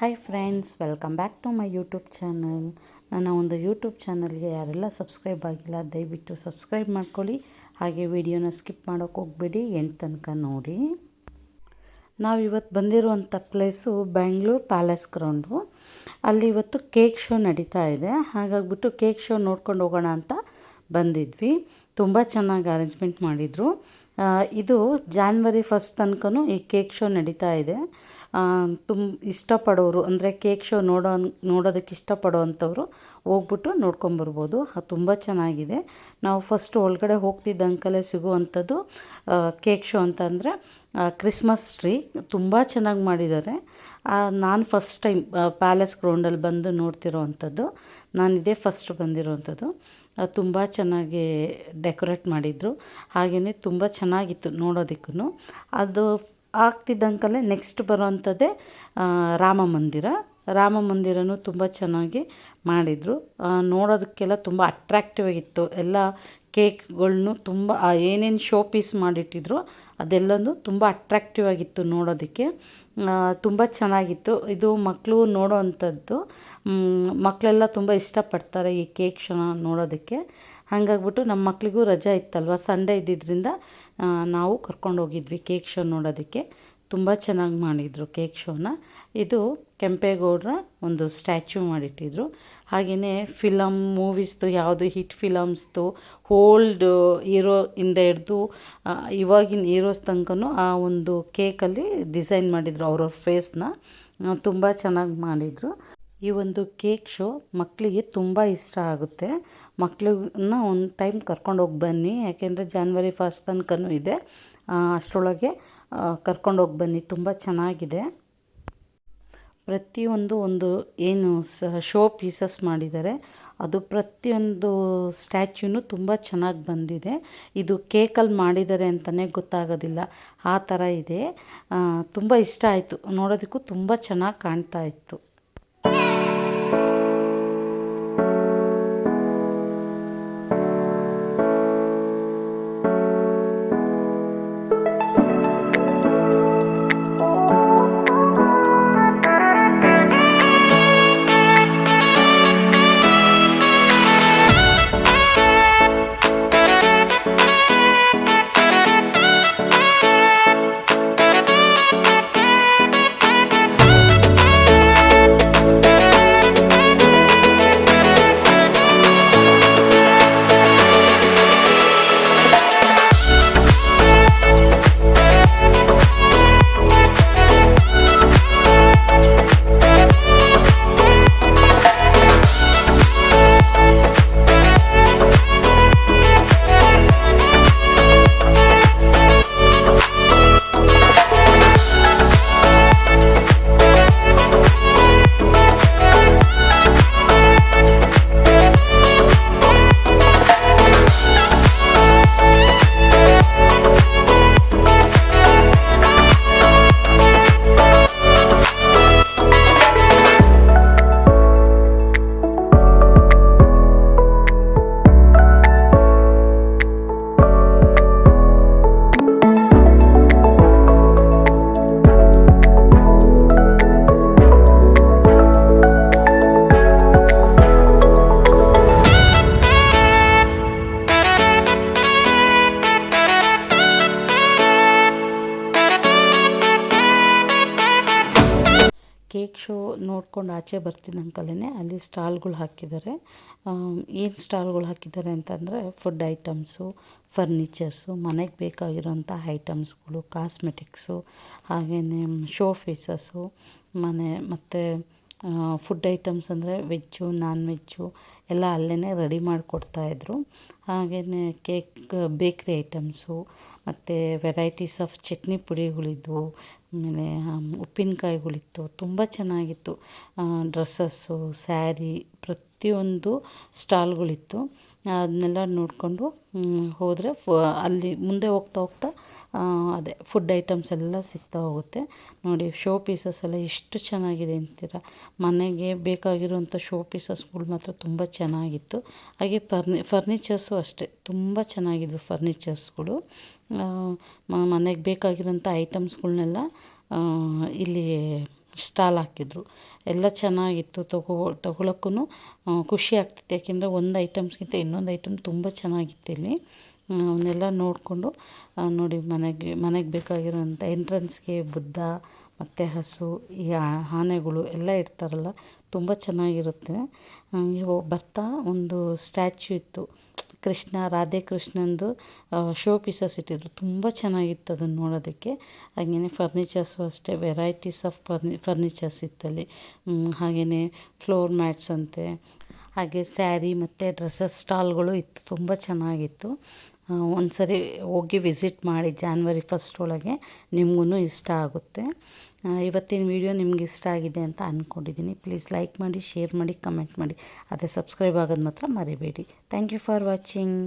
Hi friends welcome back to my YouTube channel ನನ್ನ ಒಂದು YouTube ಚಾನಲ್ಗೆ ಯಾರೆಲ್ಲ ಸಬ್ಸ್ಕ್ರೈಬ್ ಆಗಿಲ್ಲ, ದಯವಿಟ್ಟು ಸಬ್ಸ್ಕ್ರೈಬ್ ಮಾಡ್ಕೊಳ್ಳಿ. ಹಾಗೆ ವಿಡಿಯೋನ ಸ್ಕಿಪ್ ಮಾಡೋಕೆ ಹೋಗಬೇಡಿ ಎಂಟು ತನಕ ನೋಡಿ. ನಾವು ಇವತ್ತು ಬಂದಿರುವಂಥ ಪ್ಲೇಸು ಬ್ಯಾಂಗ್ಳೂರು ಪ್ಯಾಲೇಸ್ ಗ್ರೌಂಡು ಅಲ್ಲಿ ಇವತ್ತು ಕೇಕ್ ಶೋ ನಡೀತಾ ಇದೆ. ಹಾಗಾಗ್ಬಿಟ್ಟು ಕೇಕ್ ಶೋ ನೋಡ್ಕೊಂಡು ಹೋಗೋಣ ಅಂತ ಬಂದಿದ್ವಿ. ತುಂಬ ಚೆನ್ನಾಗಿ ಅರೇಂಜ್ಮೆಂಟ್ ಮಾಡಿದರು. ಇದು ಜಾನ್ವರಿ ಫಸ್ಟ್ ತನಕನೂ ಈ ಕೇಕ್ ಶೋ ನಡೀತಾ ಇದೆ. ತುಂಬ ಇಷ್ಟಪಡೋರು, ಅಂದರೆ ಕೇಕ್ ಶೋ ನೋಡೋ ನೋಡೋದಕ್ಕೆ ಇಷ್ಟಪಡೋ ಅಂಥವ್ರು ಹೋಗ್ಬಿಟ್ಟು ನೋಡ್ಕೊಂಬರ್ಬೋದು. ತುಂಬ ಚೆನ್ನಾಗಿದೆ. ನಾವು ಫಸ್ಟ್ ಒಳಗಡೆ ಹೋಗ್ತಿದ್ದಂಕಲೇ ಸಿಗುವಂಥದ್ದು ಕೇಕ್ ಶೋ ಅಂತಂದರೆ ಕ್ರಿಸ್ಮಸ್ ಟ್ರೀ. ತುಂಬ ಚೆನ್ನಾಗಿ ಮಾಡಿದ್ದಾರೆ. ನಾನು ಫಸ್ಟ್ ಟೈಮ್ ಪ್ಯಾಲೇಸ್ ಗ್ರೌಂಡಲ್ಲಿ ಬಂದು ನೋಡ್ತಿರೋ ಅಂಥದ್ದು ನಾನು ಇದೇ ಫಸ್ಟ್ ಬಂದಿರೋವಂಥದ್ದು ತುಂಬ ಚೆನ್ನಾಗಿ ಡೆಕೋರೇಟ್ ಮಾಡಿದರು. ಹಾಗೆಯೇ ತುಂಬ ಚೆನ್ನಾಗಿತ್ತು ನೋಡೋದಕ್ಕೂ ಅದು ಆಗ್ತಿದ್ದಂಕಲೇ ನೆಕ್ಸ್ಟ್ ಬರೋವಂಥದ್ದೇ ರಾಮ ಮಂದಿರ. ರಾಮ ಮಂದಿರನೂ ತುಂಬ ಚೆನ್ನಾಗಿ ಮಾಡಿದರು. ನೋಡೋದಕ್ಕೆಲ್ಲ ತುಂಬ ಅಟ್ರ್ಯಾಕ್ಟಿವ್ ಆಗಿತ್ತು. ಎಲ್ಲ ಕೇಕ್ಗಳ್ನು ತುಂಬ ಏನೇನು ಶೋ ಪೀಸ್ ಮಾಡಿಟ್ಟಿದ್ರು, ಅದೆಲ್ಲನೂ ತುಂಬ ಅಟ್ರ್ಯಾಕ್ಟಿವ್ ಆಗಿತ್ತು ನೋಡೋದಕ್ಕೆ. ತುಂಬ ಚೆನ್ನಾಗಿತ್ತು. ಇದು ಮಕ್ಕಳು ನೋಡೋ ಅಂಥದ್ದು ಮಕ್ಕಳೆಲ್ಲ ತುಂಬ ಇಷ್ಟಪಡ್ತಾರೆ ಈ ಕೇಕ್ ಶೋನ ನೋಡೋದಕ್ಕೆ. ಹಾಗಾಗ್ಬಿಟ್ಟು ನಮ್ಮ ಮಕ್ಕಳಿಗೂ ರಜಾ ಇತ್ತಲ್ವ? ಸಂಡೇ ಇದ್ದಿದ್ದರಿಂದ ನಾವು ಕರ್ಕೊಂಡು ಹೋಗಿದ್ವಿ ಕೇಕ್ ಶೋ ನೋಡೋದಕ್ಕೆ. ತುಂಬ ಚೆನ್ನಾಗಿ ಮಾಡಿದರು ಕೇಕ್ ಶೋನ. ಇದು ಕೆಂಪೇಗೌಡರ ಒಂದು ಸ್ಟ್ಯಾಚ್ಯೂ ಮಾಡಿಟ್ಟಿದ್ರು. ಹಾಗೆಯೇ ಫಿಲಮ್ ಮೂವೀಸ್ದು ಯಾವುದು ಹಿಟ್ ಫಿಲಮ್ಸ್ದು, ಓಲ್ಡ್ ಹೀರೋ ಇಂದ ಹಿಡ್ದು ಇವಾಗಿನ ಹೀರೋಸ್ ತನಕನೂ ಆ ಒಂದು ಕೇಕಲ್ಲಿ ಡಿಸೈನ್ ಮಾಡಿದರು ಅವ್ರವ್ರ ಫೇಸ್ನ. ತುಂಬ ಚೆನ್ನಾಗಿ ಮಾಡಿದರು. ಈ ಒಂದು ಕೇಕ್ ಶೋ ಮಕ್ಕಳಿಗೆ ತುಂಬ ಇಷ್ಟ ಆಗುತ್ತೆ. ಮಕ್ಕಳನ್ನ ಒಂದು ಟೈಮ್ ಕರ್ಕೊಂಡೋಗಿ ಬನ್ನಿ. ಯಾಕೆಂದರೆ ಜಾನ್ವರಿ ಫಸ್ಟ್ ತನಕನೂ ಇದೆ. ಅಷ್ಟರೊಳಗೆ ಕರ್ಕೊಂಡೋಗಿ ಬನ್ನಿ. ತುಂಬ ಚೆನ್ನಾಗಿದೆ. ಪ್ರತಿಯೊಂದು ಒಂದು ಏನು ಶೋ ಪೀಸಸ್ ಮಾಡಿದ್ದಾರೆ. ಅದು ಪ್ರತಿಯೊಂದು ಸ್ಟ್ಯಾಚ್ಯೂನು ತುಂಬ ಚೆನ್ನಾಗಿ ಬಂದಿದೆ. ಇದು ಕೇಕಲ್ಲಿ ಮಾಡಿದ್ದಾರೆ ಅಂತಲೇ ಗೊತ್ತಾಗೋದಿಲ್ಲ. ಆ ಥರ ಇದೆ. ತುಂಬ ಇಷ್ಟ ಆಯಿತು. ನೋಡೋದಕ್ಕೂ ತುಂಬ ಚೆನ್ನಾಗಿ ಕಾಣ್ತಾ ಇತ್ತು. ಶೋ ನೋಡ್ಕೊಂಡು ಆಚೆ ಬರ್ತೀನಿ ಅಂಕಲೇ ಅಲ್ಲಿ ಸ್ಟಾಲ್ಗಳು ಹಾಕಿದ್ದಾರೆ. ಏನು ಸ್ಟಾಲ್ಗಳು ಹಾಕಿದ್ದಾರೆ ಅಂತಂದರೆ ಫುಡ್ ಐಟಮ್ಸು, ಫರ್ನಿಚರ್ಸು, ಮನೆಗೆ ಬೇಕಾಗಿರೋಂಥ ಐಟಮ್ಸ್ಗಳು, ಕಾಸ್ಮೆಟಿಕ್ಸು ಹಾಗೆಯೇ ಶೋ ಪೀಸಸ್ಸು ಮನೆ ಮತ್ತು ಫುಡ್ ಐಟಮ್ಸ್ ಅಂದರೆ ವೆಜ್ಜು ನಾನ್ ವೆಜ್ಜು ಎಲ್ಲ ಅಲ್ಲೇ ರೆಡಿ ಮಾಡಿಕೊಡ್ತಾಯಿದ್ರು ಹಾಗೆಯೇ ಕೇಕ್ ಬೇಕ್ರಿ ಐಟಮ್ಸು ಮತ್ತು ವೆರೈಟೀಸ್ ಆಫ್ ಚಟ್ನಿ ಪುಡಿಗಳಿದ್ವು, ಆಮೇಲೆ ಉಪ್ಪಿನಕಾಯಿಗಳಿತ್ತು. ತುಂಬ ಚೆನ್ನಾಗಿತ್ತು. ಡ್ರೆಸ್ಸಸ್ಸು ಸ್ಯಾರಿ ಪ್ರತಿಯೊಂದು ಸ್ಟಾಲ್ಗಳಿತ್ತು. ಅದನ್ನೆಲ್ಲ ನೋಡಿಕೊಂಡು ಹೋದರೆ ಫ, ಅಲ್ಲಿ ಮುಂದೆ ಹೋಗ್ತಾ ಹೋಗ್ತಾ ಅದೇ ಫುಡ್ ಐಟಮ್ಸ್ ಎಲ್ಲ ಸಿಗ್ತಾ ಹೋಗುತ್ತೆ. ನೋಡಿ, ಶೋ ಪೀಸಸ್ ಎಲ್ಲ ಎಷ್ಟು ಚೆನ್ನಾಗಿದೆ ಅಂತೀರ. ಮನೆಗೆ ಬೇಕಾಗಿರುವಂಥ ಶೋ ಪೀಸಸ್ಗಳು ಮಾತ್ರ ತುಂಬ ಚೆನ್ನಾಗಿತ್ತು. ಹಾಗೆ ಫರ್ನಿ, ಫರ್ನಿಚರ್ಸು ಅಷ್ಟೇ, ತುಂಬ ಚೆನ್ನಾಗಿದ್ವು ಫರ್ನಿಚರ್ಸ್ಗಳು. ಮನೆಗೆ ಬೇಕಾಗಿರೋಂಥ ಐಟಮ್ಸ್ಗಳನ್ನೆಲ್ಲ ಇಲ್ಲಿ ಸ್ಟಾಲ್ ಹಾಕಿದ್ರು. ಎಲ್ಲ ಚೆನ್ನಾಗಿತ್ತು. ತಗೋ ತೊಗೊಳಕ್ಕೂ ಖುಷಿ ಆಗ್ತಿತ್ತು. ಯಾಕೆಂದರೆ ಒಂದು ಐಟಮ್ಸ್ಗಿಂತ ಇನ್ನೊಂದು ಐಟಮ್ ತುಂಬ ಚೆನ್ನಾಗಿತ್ತು ಇಲ್ಲಿ. ಅವನ್ನೆಲ್ಲ ನೋಡಿಕೊಂಡು ನೋಡಿ ಮನೆಗೆ ಮನೆಗೆ ಬೇಕಾಗಿರೋಂಥ ಎಂಟ್ರೆನ್ಸ್ಗೆ ಬುದ್ಧ, ಮತ್ತು ಹಸು, ಈ ಆನೆಗಳು ಎಲ್ಲ ಇರ್ತಾರಲ್ಲ ತುಂಬ ಚೆನ್ನಾಗಿರುತ್ತೆ. ಬರ್ತಾ ಒಂದು ಸ್ಟ್ಯಾಚ್ಯೂ ಇತ್ತು. ಕೃಷ್ಣ, ರಾಧೆ ಕೃಷ್ಣಂದು ಶೋ ಪೀಸಸ್ ಇಟ್ಟಿದ್ರು. ತುಂಬ ಚೆನ್ನಾಗಿತ್ತು ಅದನ್ನು ನೋಡೋದಕ್ಕೆ. ಹಾಗೆಯೇ ಫರ್ನಿಚರ್ಸು ಅಷ್ಟೇ ವೆರೈಟೀಸ್ ಆಫ್ ಫರ್ನಿ ಫರ್ನಿಚರ್ಸ್ ಇತ್ತಲ್ಲಿ. ಹಾಗೇ ಫ್ಲೋರ್ ಮ್ಯಾಟ್ಸ್ ಅಂತೆ, ಹಾಗೆ ಸ್ಯಾರಿ ಮತ್ತು ಡ್ರೆಸ್ಸಸ್ ಸ್ಟಾಲ್ಗಳು ಇತ್ತು. ತುಂಬ ಚೆನ್ನಾಗಿತ್ತು. ಒಂದು ಸರಿ ಹೋಗಿ ವಿಸಿಟ್ ಮಾಡಿ ಜಾನ್ವರಿ ಫಸ್ಟ್ ಒಳಗೆ ನಿಮಗೂ ಇಷ್ಟ ಆಗುತ್ತೆ. ಇವತ್ತಿನ ವಿಡಿಯೋ ನಿಮ್ಗೆ ಇಷ್ಟ ಆಗಿದೆ ಅಂತ ಅಂದ್ಕೊಂಡಿದ್ದೀನಿ ಪ್ಲೀಸ್ ಲೈಕ್ ಮಾಡಿ ಶೇರ್ ಮಾಡಿ ಕಮೆಂಟ್ ಮಾಡಿ. ಆದರೆ ಸಬ್ಸ್ಕ್ರೈಬ್ ಆಗೋದು ಮಾತ್ರ ಮರಿಬೇಡಿ. Thank you for watching